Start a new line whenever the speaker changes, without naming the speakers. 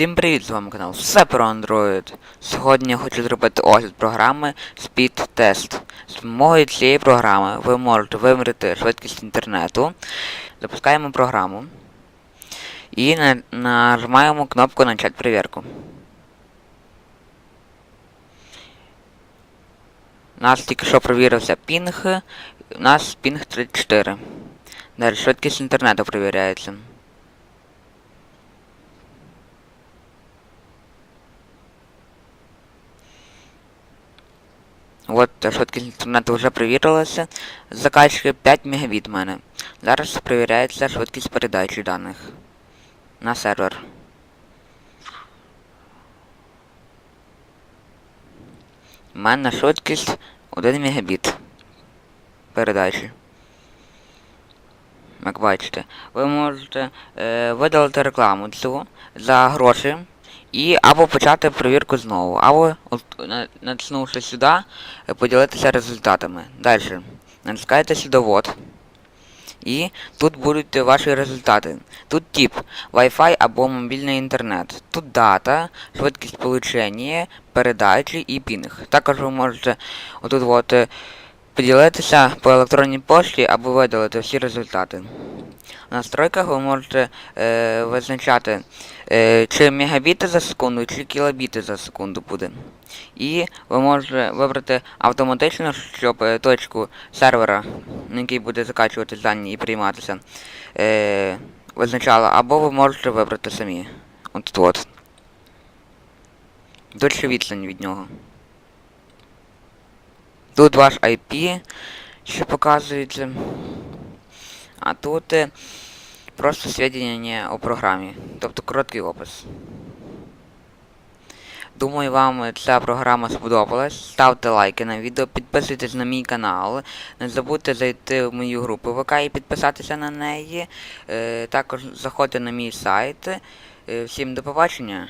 Всім привіт, з вами канал Все про Android. Сьогодні я хочу зробити огляд програми Speed Test. З допомогою цієї програми ви можете виміряти швидкість інтернету. Запускаємо програму і нажимаємо кнопку Начать перевірку. У нас тільки що провірився пінг. У нас пінг 34. Далі швидкість інтернету перевіряється. От швидкість інтернету вже перевірилася. Закачки 5 Мбіт в мене. Зараз перевіряється швидкість передачі даних на сервер. У мене швидкість 1 Мбіт передачі. Як бачите, ви можете е, видалити рекламу цю за гроші і або почати перевірку знову, або натиснувши сюди, поділитися результатами. Далі. Натискаєте сюдовод. І тут будуть ваші результати. Тут тип Wi-Fi або мобільний інтернет. Тут дата, швидкість получення, передачі і пінг. Також ви можете отут от е, поділитися по електронній пошті або видалити всі результати. Настройках ви можете е, визначати, е, чи мегабіти за секунду, чи кілобіти за секунду буде. І ви можете вибрати автоматично, щоб е, точку сервера, на який буде закачувати дані і прийматися, е, визначала, або ви можете вибрати самі. От тут. Тут відстань від нього. Тут ваш IP, що показується. А тут е, просто сведення у програмі, тобто короткий опис. Думаю, вам ця програма сподобалась. Ставте лайки на відео, підписуйтесь на мій канал. Не забудьте зайти в мою групу ВК і підписатися на неї. Е, також заходьте на мій сайт. Е, всім до побачення.